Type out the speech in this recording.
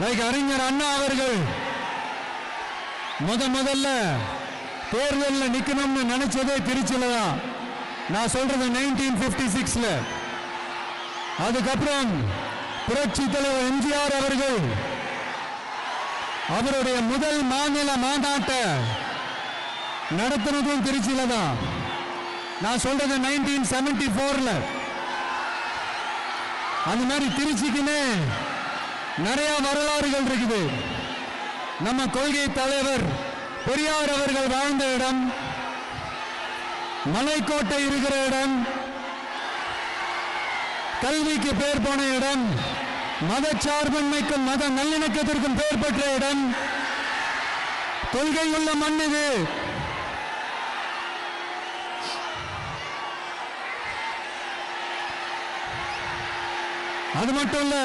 Like அறிஞர் அண்ணா அவர்கள் முத முதல்ல தேர்தலில் நிற்கணும்னு நினைச்சதே திருச்சியில் தான் நான் சொல்றது நைன்டீன் பிப்டி சிக்ஸ்ல அதுக்கப்புறம் புரட்சி தலைவர் எம்ஜிஆர் அவர்கள் அவருடைய முதல் மாநில மாநாட்டை நடத்தினதும் திருச்சியில தான் நான் சொல்றது நைன்டீன் செவன்டி போர்ல அந்த மாதிரி திருச்சிக்குன்னு நிறைய வரலாறுகள் இருக்குது. நம்ம கொள்கை தலைவர் பெரியார் அவர்கள் வாழ்ந்த இடம் மலைக்கோட்டை இருக்கிற இடம் கல்விக்கு பேர் போன இடம் மதச்சார்பின்மைக்கும் மத நல்லிணக்கத்திற்கும் பெயர் பெற்ற இடம் கொள்கை உள்ள மண் இது. அது மட்டும் இல்ல